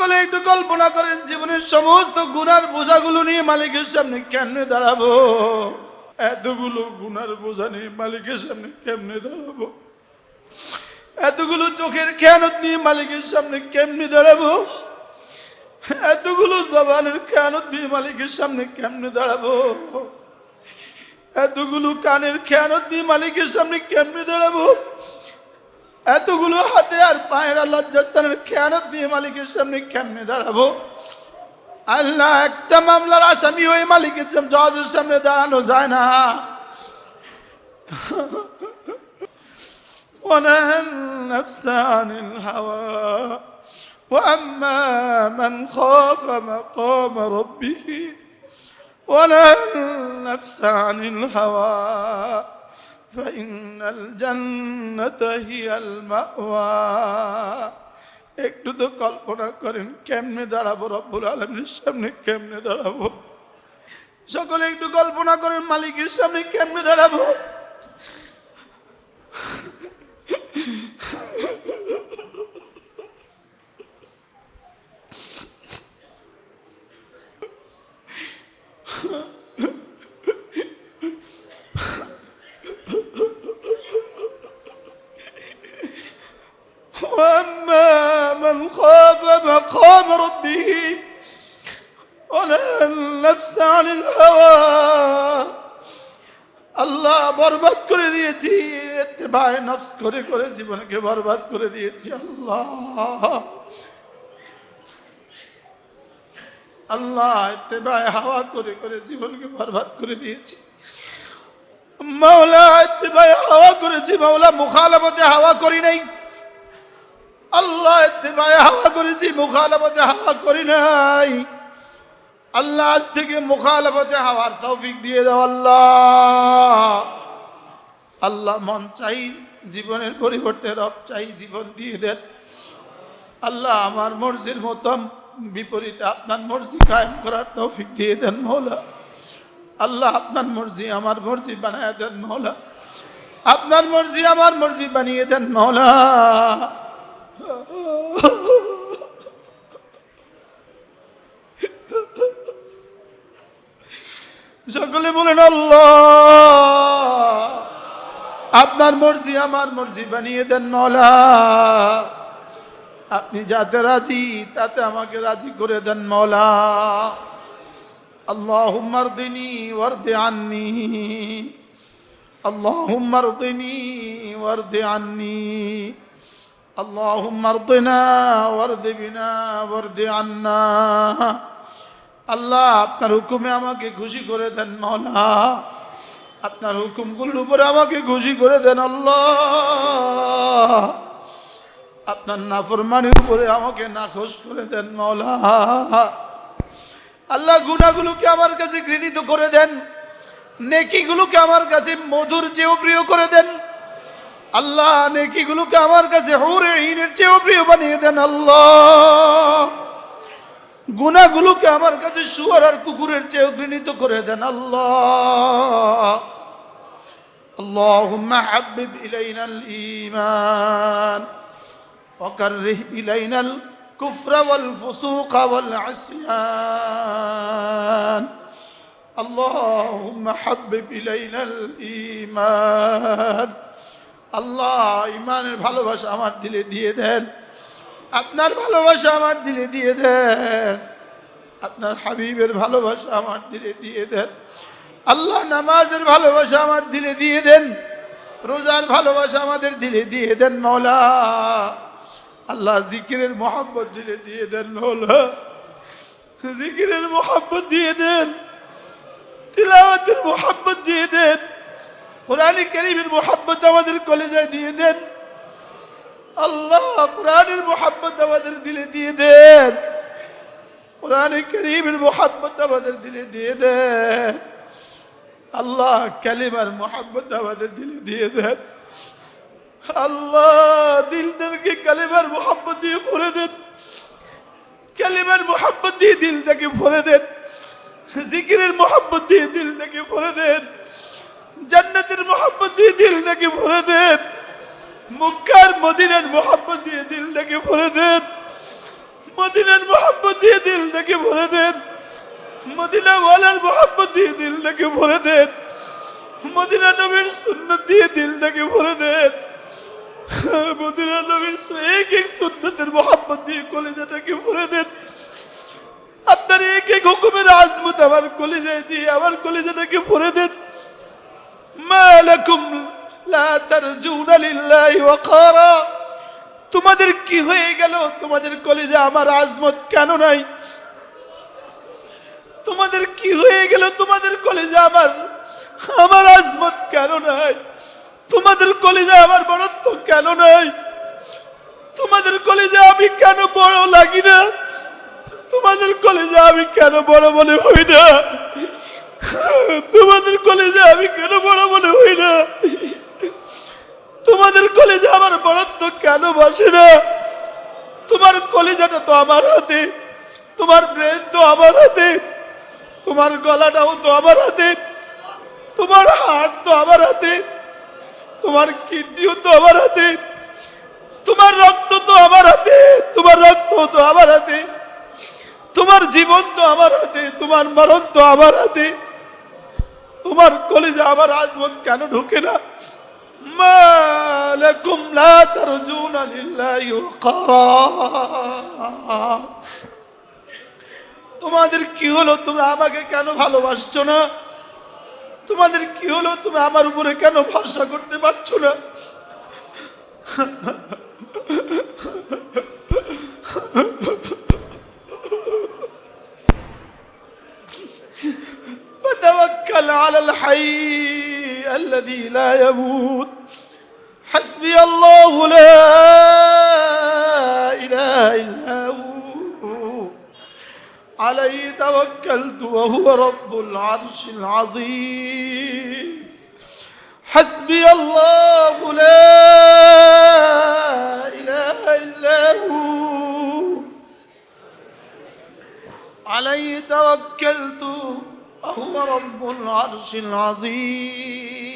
সকলে একটু কল্পনা করেন জীবনের সমস্ত গুনার বোঝাগুলো নিয়ে মালিকের সামনে কেমনে দাঁড়াবো? এতগুলো গুনার বোঝা নিয়ে মালিকের সামনে কেমনে দাঁড়াবো? এতগুলো চোখের খেয়ানত নিয়ে মালিকের সামনে কেমনে দাঁড়াবো? এতগুলো জবানের খেয়ানত নিয়ে মালিকের সামনে কেমনে দাঁড়াবো? এতগুলো কানের খেয়ানত নিয়ে মালিকের সামনে কেমনে দাঁড়াবো? এতগুলো হাতে আর পায়ের আর লজ্জাস্থানের খেয়ানত নিয়ে মালিকের সামনে কেমনে দাঁড়াবো আল্লাহ একটা মামলার আসামি হয়ে মালিকের সামনে জজের সামনে দাঁড়ানো যায় না ونهى النفس عن الهوى وأما من خاف مقام ربه ونهى النفس عن الهوى فإن الجنة هي المأوى একটু তো কল্পনা করেন কেমনে দাঁড়াবো রব্বুল আলমের সামনে কেমনে দাঁড়াবো সকলে একটু কল্পনা করেন মালিকের সামনে কেমনে দাঁড়াবো من خاف مقام ربه ونهى النفس عن الهوى আল্লাহ বরবাদ করে দিয়েছি এত্তেবায় নফস করে করে জীবনকে বরবাদ করে দিয়েছি আল্লাহ আল্লাহ এত্তেবায় হাওয়া করে করে জীবনকে বরবাদ করে দিয়েছি মাওলা এত্তেবায় হাওয়া করেছি মাওলা মুখালাপতে হাওয়া করি নাই আল্লাহ হাওয়া করেছি মুখালাপতে হাওয়া করি নাই। আল্লাহ আজ থেকে মুখালাপতে হাওয়ার তৌফিক দিয়ে দাও আল্লাহ। আল্লাহ মন চাই, জীবনের পরিবর্তে রব চাই, জীবন দিয়ে দেন। আল্লাহ আমার মর্জির মতো বিপরীতে আপনার মর্জি কায়েম করার তৌফিক দিয়ে দেন মৌলা। আল্লাহ আপনার মর্জি আমার মর্জি বানায় দেন মৌলা। আপনার মর্জি আমার মর্জি বানিয়ে দেন মৌলা। সকলে বলেন আল্লাহ আপনার মর্জি আমার মর্জি বানিয়ে দেন মৌলা আপনি যাতে রাজি তাতে আমাকে রাজি করে দেন মৌলা اللهم ارضني وارض عني اللهم ارضني وارض عني اللهم ارضنا وارض بنا وارض عنا আল্লাহ আপনার হুকুমে আমাকে খুশি করে দেন মৌলা আপনার হুকুমগুলোর উপরে আমাকে খুশি করে দেন আল্লাহ আপনার নাফরমানির উপরে আমাকে নাখোশ করে দেন মৌলা আল্লাহ গুনাগুলোকে আমার কাছে ঘৃণিত করে দেন নেকিগুলোকে আমার কাছে মধুর চেয়েও প্রিয় করে দেন আল্লাহ নেকিগুলোকে আমার কাছে হৌরে হিনের চেয়েও প্রিয় বানিয়ে দেন আল্লাহ গুনাগুলোকে আমার কাছে শুয়ার আর কুকুরের চেয়েও ঘৃণিত করে দেন আল্লাহ اللهم حبب إلينا الإيمان وكره إلينا الكفر والفسوق والعصيان اللهم حبب إلينا الإيمان আল্লাহ, ইমানের ভালোবাসা আমার দিলে দিয়ে দেন। আপনার ভালোবাসা আমার দিলে দিয়ে দেন। আপনার হাবিবের ভালোবাসা আমার দিলে দিয়ে দেন। আল্লাহ নামাজের ভালোবাসা আমার দিলে দিয়ে দেন। রোজার ভালোবাসা আমাদের দিলে দিয়ে দেন মৌলা আল্লাহ জিকিরের মোহাব্বত দিলে দিয়ে দেন মৌলা জিকিরের মোহাব্বত দিয়ে দেন। তিলাওয়াতের মোহাব্বত দিয়ে দেন। কোরআনী করিমের মোহাব্বত আমাদের কলেজায় দিয়ে দেন। আল্লাহ কোরআনের মোহাব্বত আমাদের দিলে দিয়ে দেন। কোরআন করিমের মোহাব্বত আমাদের দিলে দিয়ে দেন। আল্লাহ কালিমার মোহাব্বত আমাদের দিলে দিয়ে দেন। আল্লাহ দিলটাকে কালিমার মোহাব্বত দিয়ে ভরে দেন। কালিমার মোহাব্বত দিয়ে দিলটাকে ভরে দেন। জিকিরের মোহাব্বত দিয়ে দিলটাকে ভরে দেন। জান্নাতের মোহাব্বত দিয়ে দিলটাকে ভরে দেন? মুক্কার মদিনার মোহাব্বত দিয়ে দিলটাকে ভরে দেন? মদিনার মোহাম্মত দিয়ে দিলটাকে ভরে দেন? মদিনা ওয়ালার মোহাম্মত দিয়ে দিলটাকে ভরে দেন? মদিনা নবীর সুন্নত দিয়ে দিলটাকে ভরে দেন? মদিনা নবীর এক এক সুন্নতের মোহাম্মত দিয়ে কলেজাটাকে ভরে দেন? আপনার এক এক হুকুমের আজমত আমার কলেজায় দিয়ে আমার কলেজাটাকে ভরে দেন? মা লাকুম লা তারজুনা লিল্লাহি ওয়াকারা তোমাদের কি হয়ে গেল? তোমাদের কলেজে আমার আজমত কেন নাই? তোমাদের কি হয়ে গেল? তোমাদের কলেজে আমার আমার আজমত কেন নাই? তোমাদের কলেজে আমার বড়ত্ব কেন নাই? তোমাদের কলেজে আমি কেন বড় লাগি না? তোমাদের কলেজে আমি কেন বড় মনে হই না? তোমাদের কলেজে আমি কেন বড় মনে হই না? তোমাদের কলেজে আমার বড়ত্ব কেন বসে না? তোমার কলেজাটা তো আমার হাতে, তোমার ব্রেন তো আমার হাতে, তোমার গলাটাও তো আমার হাতে, তোমার হার্ট তো আমার হাতে, তোমার কিডনিও তো আমার হাতে, তোমার রক্ত তো আমার হাতে, তোমার রক্ত তো আমার হাতে, তোমার জীবন তো আমার হাতে, তোমার মরণ তো আমার হাতে। তোমার কলেজে আমার আজমত কেন ঢুকে না? তোমাদের কি হলো? তুমি আমাকে কেন ভালোবাসছো না? তোমাদের কি হলো? তুমি আমার উপরে কেন ভরসা করতে পারছ না? الحي الذي لا يموت. حسبي الله لا إله إلا هو. عليه توكلت وهو رب العرش العظيم. حسبي الله لا إله إلا هو. عليه توكلت وهو رب العرش العظيم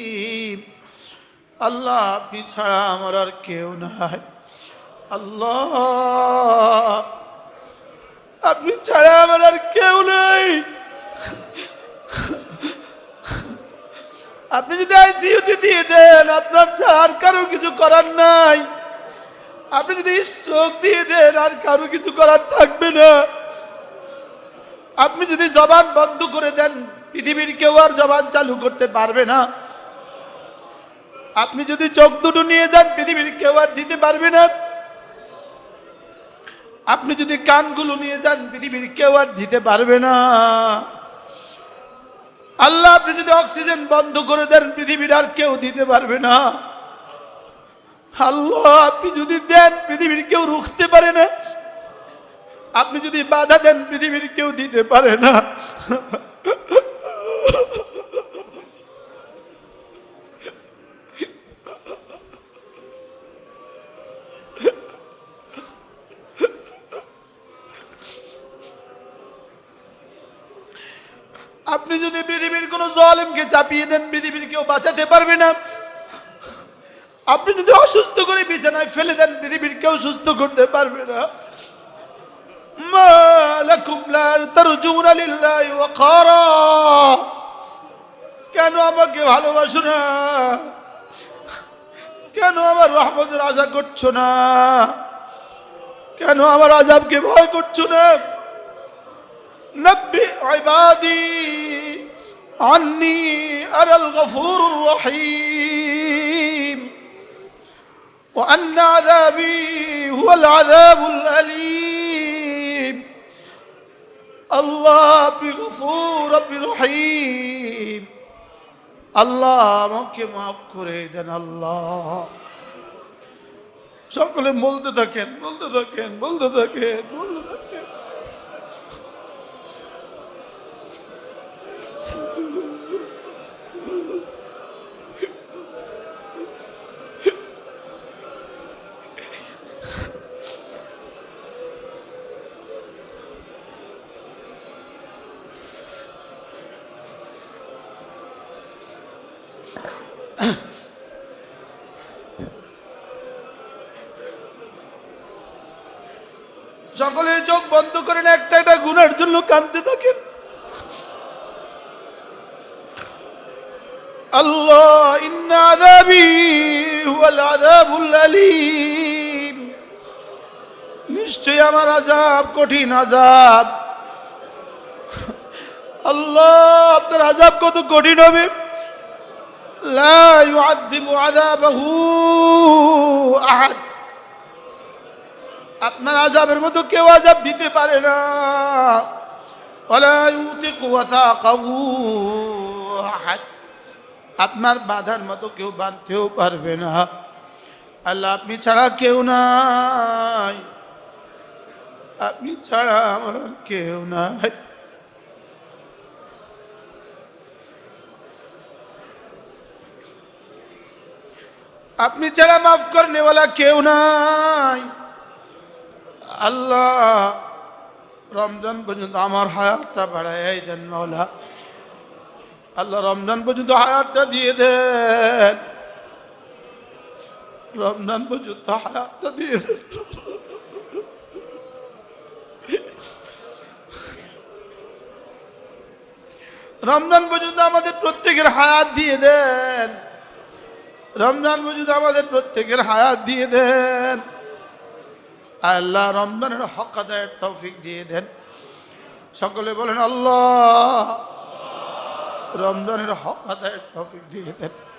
আল্লাহ আপনি ছাড়া আমার আর কেউ নাই আল্লাহ আপনি ছাড়া আমার আর কেউ নেই আপনি যদি আইসিইউতে দিয়ে দেন আপনার ছাড়া আর কারো কিছু করার নাই আপনি যদি স্ট্রোক দিয়ে দেন আর কারো কিছু করার থাকবে না আপনি যদি জবান বন্ধ করে দেন, পৃথিবীর কেউ আর জবান চালু করতে পারবে না। আপনি যদি চোখ দুটো নিয়ে যান, পৃথিবীর কেউ আর দিতে পারবে না। আপনি যদি কানগুলো নিয়ে যান, পৃথিবীর কেউ আর দিতে পারবে না। আল্লাহ, আপনি যদি অক্সিজেন বন্ধ করে দেন, পৃথিবীর আর কেউ দিতে পারবে না। আল্লাহ, আপনি যদি দেন, পৃথিবীর কেউ রুখতে পারে না। আপনি যদি বাধা দেন, পৃথিবীর কেউ দিতে পারে না। আপনি যদি পৃথিবীর কোনো জলেমকে চাপিয়ে দেন, পৃথিবীর কেউ বাঁচাতে পারবে না। আপনি যদি অসুস্থ করে বিছানায় ফেলে দেন, পৃথিবীর কেউ সুস্থ করতে পারবে না। মা লাকুম লা তারজুনা লিল্লাহি ওয়াকারা কেন আমাকে ভালোবাসো না কেন আমার রহমতের আশা করছো না কেন আমার আজাবকে ভয় করছো না نبئ عبادي عني أنا الغفور الرحيم وأن عذابي هو العذاب الأليم আল্লাহ আপনি গফুর আপনি রহিম। আল্লাহ আমাকে মাফ করে দেন, আল্লাহ। সকলে বলতে থাকেন বলতে থাকেন বলতে থাকেন বলতে থাকেন। সকলে চোখ বন্ধ করেন একটা একটা গুনার জন্য কাঁদতে থাকেন। আল্লাহ নিশ্চয় আমার আজাব কঠিন আজাব আল্লাহ, আপনার আজাব কত কঠিন হবে? লা ইউআযিবু আহাদ। আপনার আজাবের মতো কেউ আজাব দিতে পারে না। আপনার বাঁধার মতো কেউ বাঁধতেও পারবে না। আল্লাহ, আপনি ছাড়া কেউ নাই। আপনি ছাড়া আমার কেউ নাই। আপনি ছাড়া মাফ করনেওয়ালা কেউ নাই। আল্লাহ রমজান পর্যন্ত আমার হায়াতটা বাড়াই দেন মাওলা আল্লাহ রমজান পর্যন্ত হায়াতটা দিয়ে দেন রমজান পর্যন্ত হায়াতটা দিয়ে দেন রমজান পর্যন্ত আমাদের প্রত্যেকের হায়াত দিয়ে দেন রমজান পর্যন্ত আমাদের প্রত্যেকের হায়াত দিয়ে দেন আল্লাহ রমজানের হক আদায়ের তৌফিক দিয়ে দেন। সকলে বলেন আল্লাহ। রমজানের হক আদায়ের তৌফিক দিয়ে দেন।